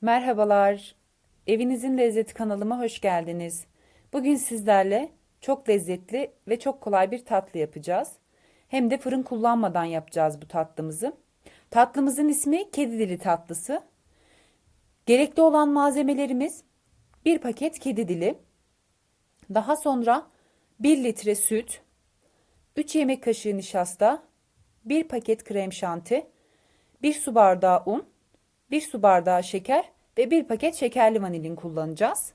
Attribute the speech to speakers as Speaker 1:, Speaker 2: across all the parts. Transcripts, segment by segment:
Speaker 1: Merhabalar. Evinizin Lezzeti kanalıma hoş geldiniz. Bugün sizlerle çok lezzetli ve çok kolay bir tatlı yapacağız. Hem de fırın kullanmadan yapacağız bu tatlımızı. Tatlımızın ismi kedi dili tatlısı. Gerekli olan malzemelerimiz bir paket kedi dili, daha sonra 1 litre süt, 3 yemek kaşığı nişasta, 1 paket krem şanti, 1 su bardağı un, 1 su bardağı şeker ve 1 paket şekerli vanilin kullanacağız.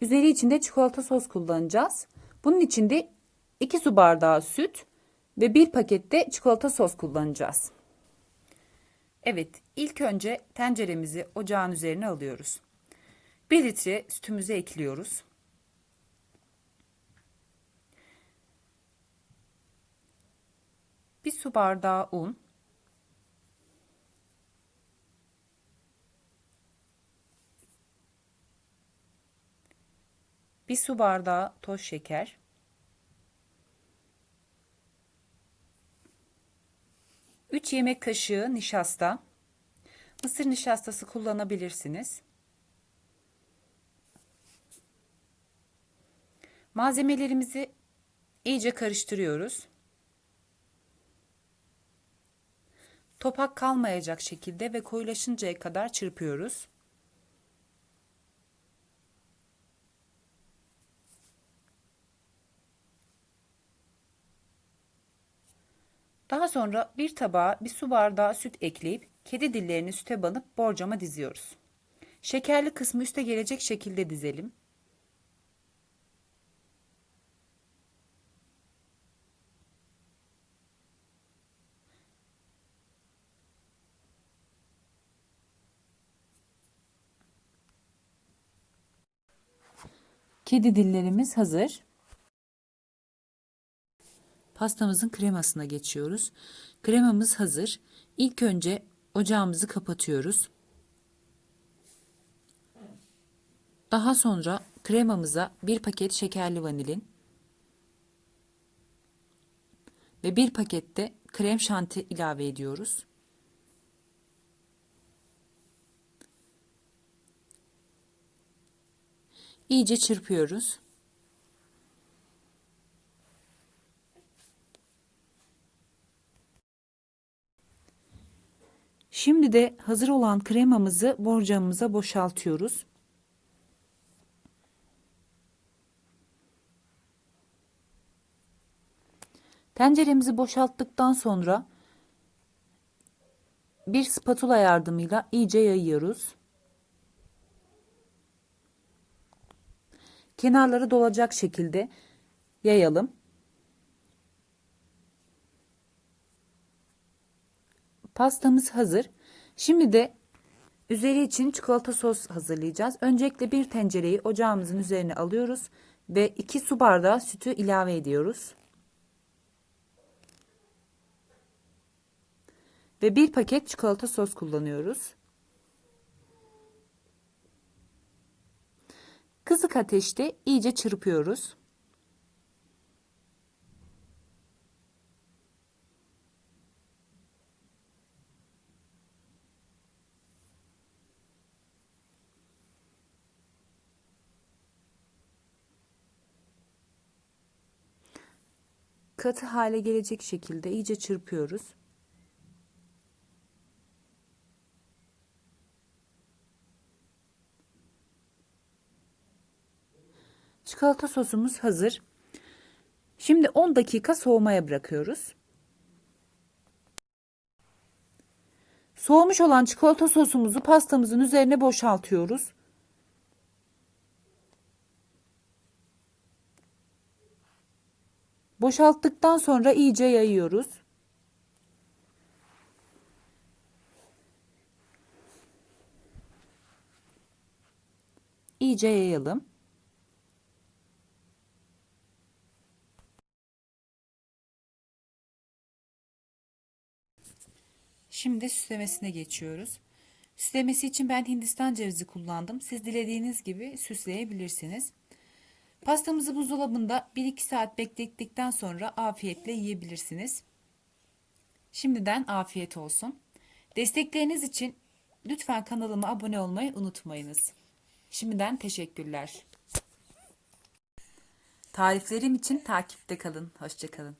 Speaker 1: Üzeri içinde çikolata sos kullanacağız. Bunun için de 2 su bardağı süt ve 1 pakette çikolata sos kullanacağız. Evet, ilk önce tenceremizi ocağın üzerine alıyoruz. 1 litre sütümüzü ekliyoruz. Bir su bardağı un. Bir su bardağı toz şeker. Üç yemek kaşığı nişasta. Mısır nişastası kullanabilirsiniz. Malzemelerimizi iyice karıştırıyoruz. Topak kalmayacak şekilde ve koyulaşıncaya kadar çırpıyoruz. Daha sonra bir tabağa bir su bardağı süt ekleyip kedi dillerini süte banıp borcama diziyoruz. Şekerli kısmı üste gelecek şekilde dizelim. Kedi dillerimiz hazır. Pastamızın kremasına geçiyoruz. Kremamız hazır. İlk önce ocağımızı kapatıyoruz. Daha sonra kremamıza bir paket şekerli vanilin ve bir pakette krem şanti ilave ediyoruz. İyice çırpıyoruz. Şimdi de hazır olan kremamızı borcamımıza boşaltıyoruz. Tenceremizi boşalttıktan sonra bir spatula yardımıyla iyice yayıyoruz. Kenarları dolacak şekilde yayalım. Pastamız hazır. Şimdi de üzeri için çikolata sos hazırlayacağız. Öncelikle bir tencereyi ocağımızın üzerine alıyoruz ve 2 su bardağı sütü ilave ediyoruz. Ve bir paket çikolata sos kullanıyoruz. Kısık ateşte iyice çırpıyoruz. Katı hale gelecek şekilde iyice çırpıyoruz. Çikolata sosumuz hazır. Şimdi 10 dakika soğumaya bırakıyoruz. Soğumuş olan çikolata sosumuzu pastamızın üzerine boşaltıyoruz. Boşalttıktan sonra iyice yayıyoruz. İyice yayalım. Şimdi süslemesine geçiyoruz. Süslemesi için ben Hindistan cevizi kullandım. Siz dilediğiniz gibi süsleyebilirsiniz. Pastamızı buzdolabında 1-2 saat beklettikten sonra afiyetle yiyebilirsiniz. Şimdiden afiyet olsun. Destekleriniz için Lütfen kanalıma abone olmayı unutmayınız. Şimdiden teşekkürler. Tariflerim için takipte kalın. Hoşçakalın.